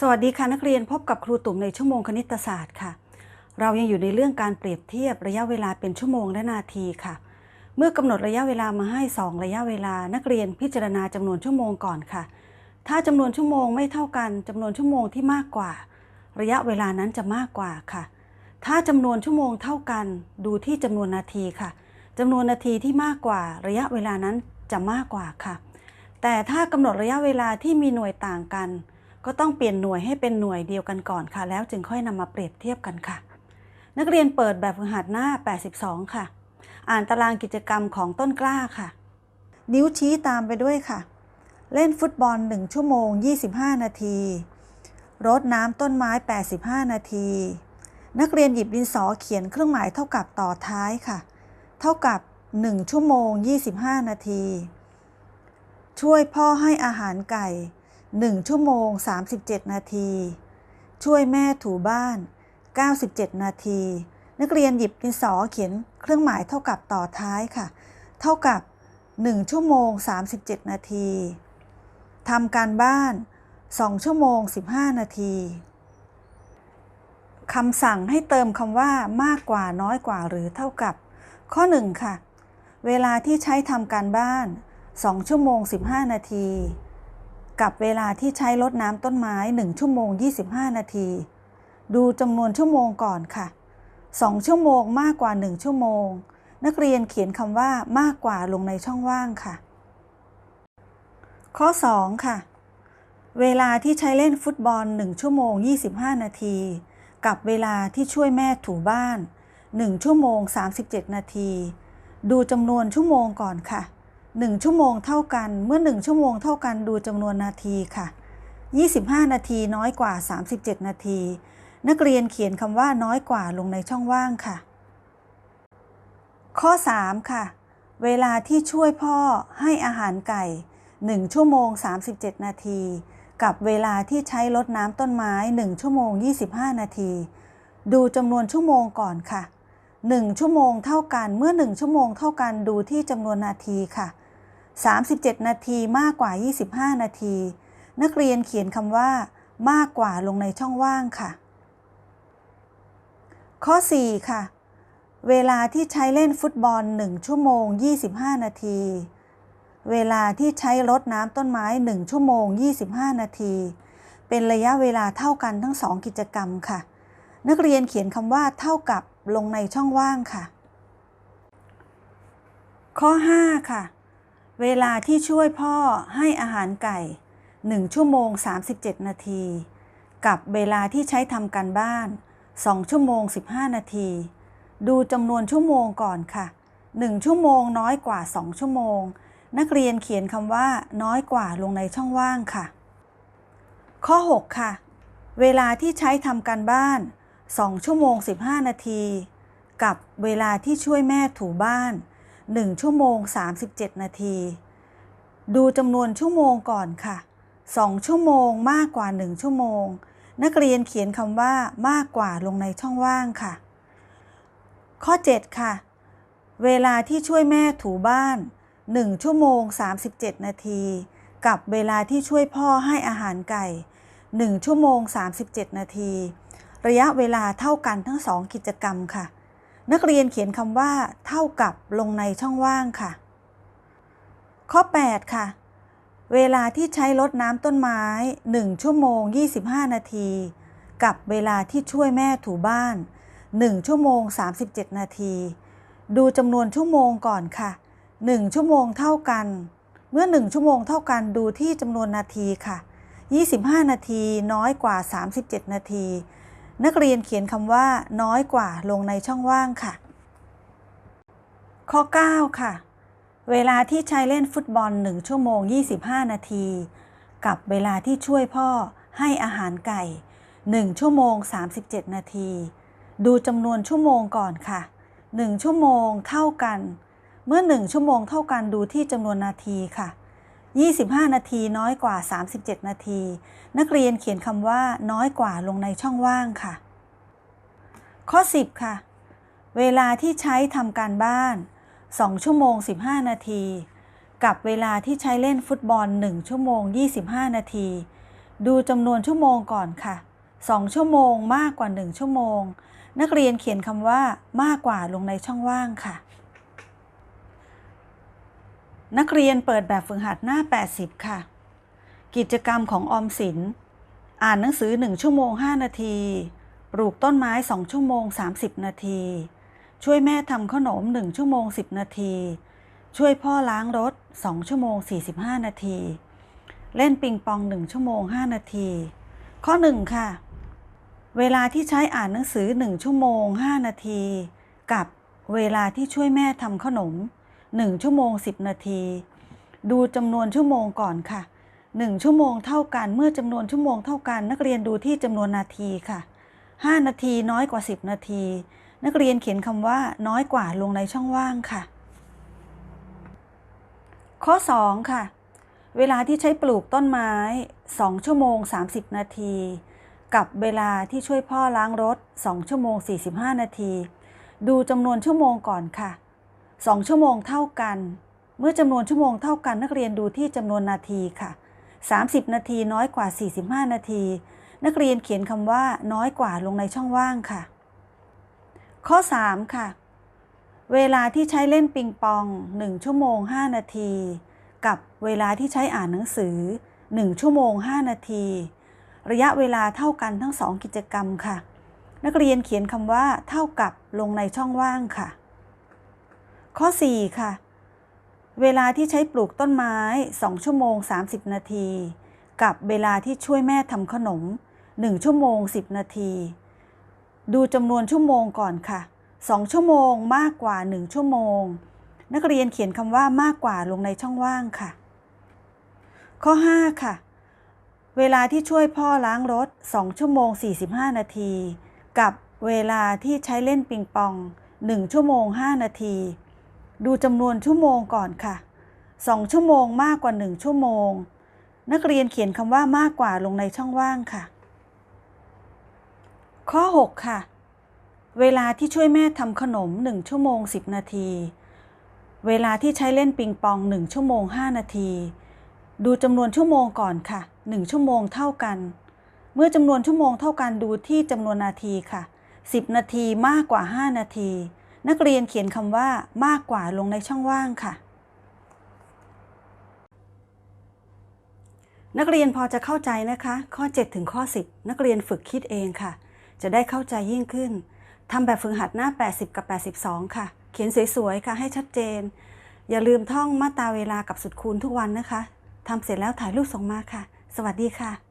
สวัสดีค่ะนักเรียนพบกับครูตุ่มในชั่วโมงคณิตศาสตร์ค่ะ เรายังอยู่ในเรื่องการเปรียบเทียบระยะเวลาเป็นชั่วโมงและนาทีค่ะ เมื่อกำหนดระยะเวลามาให้ 2 ระยะเวลา นักเรียนพิจารณาจำนวนชั่วโมงก่อนค่ะ ถ้าจำนวนชั่วโมงไม่เท่ากันจำนวนชั่วโมงที่มากกว่า ระยะเวลานั้นจะมากกว่าค่ะ ถ้าจำนวนชั่วโมงเท่ากันดูที่จำนวนนาทีค่ะจำนวนนาทีที่มากกว่า ระยะเวลานั้นจะมากกว่าค่ะ แต่ถ้ากำหนดระยะเวลาที่มีหน่วยต่างกัน ก็ต้องเปลี่ยนหน่วยให้เป็นหน่วยเดียวกันก่อนค่ะ แล้วจึงค่อยนำมาเปรียบเทียบกันค่ะ นักเรียนเปิดแบบฝึกหัดหน้า 82 ค่ะ อ่านตารางกิจกรรมของต้นกล้าค่ะ นิ้วชี้ตามไปด้วยค่ะ เล่นฟุตบอล 1 ชั่วโมง 25 นาทีรดน้ำต้นไม้ 85 นาที นักเรียนหยิบดินสอเขียนเครื่องหมายเท่ากับต่อท้ายค่ะ เท่ากับ 1 ชั่วโมง 25 นาที ช่วยพ่อให้อาหารไก่ 1 ชั่วโมง 37 นาที ช่วยแม่ถูบ้าน 97 นาที นักเรียนหยิบดินสอเขียนเครื่องหมายเท่ากับต่อท้ายค่ะ เท่ากับ 1 ชั่วโมง 37 นาทีทำการบ้าน 2 ชั่วโมง 15 นาทีคำสั่งให้เติมคำว่ามากกว่าน้อยกว่าหรือเท่ากับ ข้อ 1 ค่ะ เวลาที่ใช้ทำการบ้าน 2 ชั่วโมง 15 นาที กับเวลาที่ใช้รดน้ำต้นไม้ 1 ชั่วโมง 25 นาที ดูจำนวนชั่วโมงก่อนค่ะ 2 ชั่วโมงมากกว่า 1 ชั่วโมง นักเรียนเขียนคำว่ามากกว่าลงในช่องว่างค่ะ ข้อ 2 ค่ะ เวลาที่ใช้เล่นฟุตบอล 1 ชั่วโมง 25 นาที กับเวลาที่ช่วยแม่ถูบ้าน 1 ชั่วโมง 37 นาที ดูจำนวนชั่วโมงก่อนค่ะ 1 ชั่วโมงเท่ากันเมื่อ 1 ชั่วโมงเท่ากันดูจำนวนนาทีค่ะ 25 นาทีน้อยกว่า 37 นาที นักเรียนเขียนคำว่าน้อยกว่าลงในช่องว่างค่ะ ข้อ 3 ค่ะ เวลาที่ช่วยพ่อให้อาหารไก่ 1 ชั่วโมง 37 นาที กับเวลาที่ใช้รดน้ำต้นไม้ 1 ชั่วโมง 25 นาที ดูจำนวนชั่วโมงก่อนค่ะ 1 ชั่วโมงเท่ากันเมื่อ 1 ชั่วโมงเท่ากันดูที่จำนวนนาทีค่ะ 37 นาทีมากกว่า 25 นาที นักเรียนเขียนคำว่า มากกว่าลงในช่องว่างค่ะ ข้อ 4 ค่ะ เวลาที่ใช้เล่นฟุตบอล 1 ชั่วโมง 25 นาที เวลาที่ใช้รดน้ำต้นไม้ 1 ชั่วโมง 25 นาที เป็นระยะเวลาเท่ากันทั้ง 2 กิจกรรมค่ะ นักเรียนเขียนคำว่าเท่ากับลงในช่องว่างค่ะ ข้อ 5 ค่ะ เวลาที่ช่วยพ่อให้อาหารไก่ 1 ชั่วโมง 37 นาที กับเวลาที่ใช้ทำการบ้าน 2 ชั่วโมง 15 นาที ดูจำนวนชั่วโมงก่อนค่ะ 1 ชั่วโมงน้อยกว่า 2 ชั่วโมง นักเรียนเขียนคำว่าน้อยกว่าลงในช่องว่างค่ะ ข้อ 6 ค่ะ เวลาที่ใช้ทำการบ้าน 2 ชั่วโมง 15 นาที กับเวลาที่ช่วยแม่ถูบ้าน 1 ชั่วโมง 37 นาที ดูจำนวนชั่วโมงก่อนค่ะ 2 ชั่วโมงมากกว่า 1 ชั่วโมง นักเรียนเขียนคำว่ามากกว่าลงในช่องว่างค่ะ ข้อ 7 ค่ะ เวลาที่ช่วยแม่ถูบ้าน 1 ชั่วโมง 37 นาที กับเวลาที่ช่วยพ่อให้อาหารไก่ 1 ชั่วโมง 37 นาที ระยะเวลาเท่ากันทั้ง 2 กิจกรรมค่ะ นักเรียนเขียนคำว่า เท่ากับลงในช่องว่างค่ะ ข้อ 8 ค่ะ เวลาที่ใช้รดน้ำต้นไม้ 1 ชั่วโมง 25 นาที กับเวลาที่ช่วยแม่ถูบ้าน 1 ชั่วโมง 37 นาที ดูจำนวนชั่วโมงก่อนค่ะ 1 ชั่วโมงเท่ากัน เมื่อ 1 ชั่วโมงเท่ากันดูที่จำนวนนาทีค่ะ 25 นาทีน้อยกว่า 37 นาที นักเรียนเขียนคำว่า น้อยกว่าลงในช่องว่างค่ะ ข้อ 9 ค่ะ เวลาที่ใช้เล่นฟุตบอล 1 ชั่วโมง 25 นาที กับเวลาที่ช่วยพ่อให้อาหารไก่ 1 ชั่วโมง 37 นาที ดูจำนวนชั่วโมงก่อนค่ะ 1 ชั่วโมงเท่ากัน เมื่อ 1 ชั่วโมงเท่ากันดูที่จำนวนนาทีค่ะ 25 นาทีน้อยกว่า 37 นาที นักเรียนเขียนคำว่าน้อยกว่าลงในช่องว่างค่ะ ข้อ 10 ค่ะ เวลาที่ใช้ทำการบ้าน 2 ชั่วโมง 15 นาที กับเวลาที่ใช้เล่นฟุตบอล 1 ชั่วโมง 25 นาที ดูจำนวนชั่วโมงก่อนค่ะ 2 ชั่วโมงมากกว่า 1 ชั่วโมง นักเรียนเขียนคำว่ามากกว่าลงในช่องว่างค่ะ นักเรียนเปิดแบบฝึกหัดหน้า 80 ค่ะ กิจกรรมของออมสิน อ่านหนังสือ 1 ชั่วโมง 5 นาที ปลูกต้นไม้ 2 ชั่วโมง 30 นาที ช่วยแม่ทำขนม 1 ชั่วโมง 10 นาที ช่วยพ่อล้างรถ 2 ชั่วโมง 45 นาที เล่นปิงปอง 1 ชั่วโมง 5 นาที ข้อ 1 ค่ะ เวลาที่ใช้อ่านหนังสือ 1 ชั่วโมง 5 นาที กับเวลาที่ช่วยแม่ทำขนม 1 ชั่วโมง 10 นาที ดูจำนวนชั่วโมงก่อนค่ะ 1 ชั่วโมงเท่ากันเมื่อจำนวนชั่วโมงเท่ากัน นักเรียนดูที่จำนวนนาทีค่ะ 5 นาทีน้อยกว่า 10 นาที นักเรียนเขียนคำว่าน้อยกว่าลงในช่องว่างค่ะ ข้อ 2 ค่ะ เวลาที่ใช้ปลูกต้นไม้ 2 ชั่วโมง 30 นาที กับเวลาที่ช่วยพ่อล้างรถ 2 ชั่วโมง 45 นาที ดูจำนวนชั่วโมงก่อนค่ะ 2 ชั่วโมงเท่ากัน เมื่อจำนวนชั่วโมงเท่ากันนักเรียนดูที่จำนวนนาทีค่ะ 30 นาทีน้อยกว่า 45 นาที นักเรียนเขียนคำว่าน้อยกว่าลงในช่องว่างค่ะ ข้อ 3 ค่ะ เวลาที่ใช้เล่นปิงปอง 1 ชั่วโมง 5 นาที กับเวลาที่ใช้อ่านหนังสือ 1 ชั่วโมง 5 นาที ระยะเวลาเท่ากันทั้ง 2 กิจกรรมค่ะ นักเรียนเขียนคำว่าเท่ากับลงในช่องว่างค่ะ ข้อ 4 ค่ะ เวลาที่ใช้ปลูกต้นไม้ 2 ชั่วโมง 30 นาที กับเวลาที่ช่วยแม่ทำขนม 1 ชั่วโมง 10 นาที ดูจำนวนชั่วโมงก่อนค่ะ 2 ชั่วโมงมากกว่า 1 ชั่วโมง นักเรียนเขียนคำว่ามากกว่าลงในช่องว่างค่ะ ข้อ 5 ค่ะ เวลาที่ช่วยพ่อล้างรถ 2 ชั่วโมง 45 นาที กับเวลาที่ใช้เล่นปิงปอง 1 ชั่วโมง 5 นาที ดูจำนวนชั่วโมงก่อนค่ะ 2 ชั่วโมงมากกว่า 1 ชั่วโมง นักเรียนเขียนคำว่ามากกว่าลงในช่องว่างค่ะ ข้อ 6 ค่ะ เวลาที่ช่วยแม่ทำขนม 1 ชั่วโมง 10 นาที เวลาที่ใช้เล่นปิงปอง 1 ชั่วโมง 5 นาที ดูจำนวนชั่วโมงก่อนค่ะ 1 ชั่วโมงเท่ากัน เมื่อจำนวนชั่วโมงเท่ากันดูที่จำนวนนาทีค่ะ 10 นาทีมากกว่า 5 นาที นักเรียนเขียนคำว่ามากกว่าลงในช่องว่างค่ะ นักเรียนพอจะเข้าใจนะคะ ข้อ 7 ถึงข้อ 10 นักเรียนฝึกคิดเองค่ะ จะได้เข้าใจยิ่งขึ้นทำแบบฝึกหัดหน้า 80 กับ 82 ค่ะ เขียนสวยๆค่ะให้ชัดเจน อย่าลืมท่องมาตราเวลากับสุดคูณทุกวันนะคะทำเสร็จแล้วถ่ายรูปส่งมาค่ะ สวัสดีค่ะ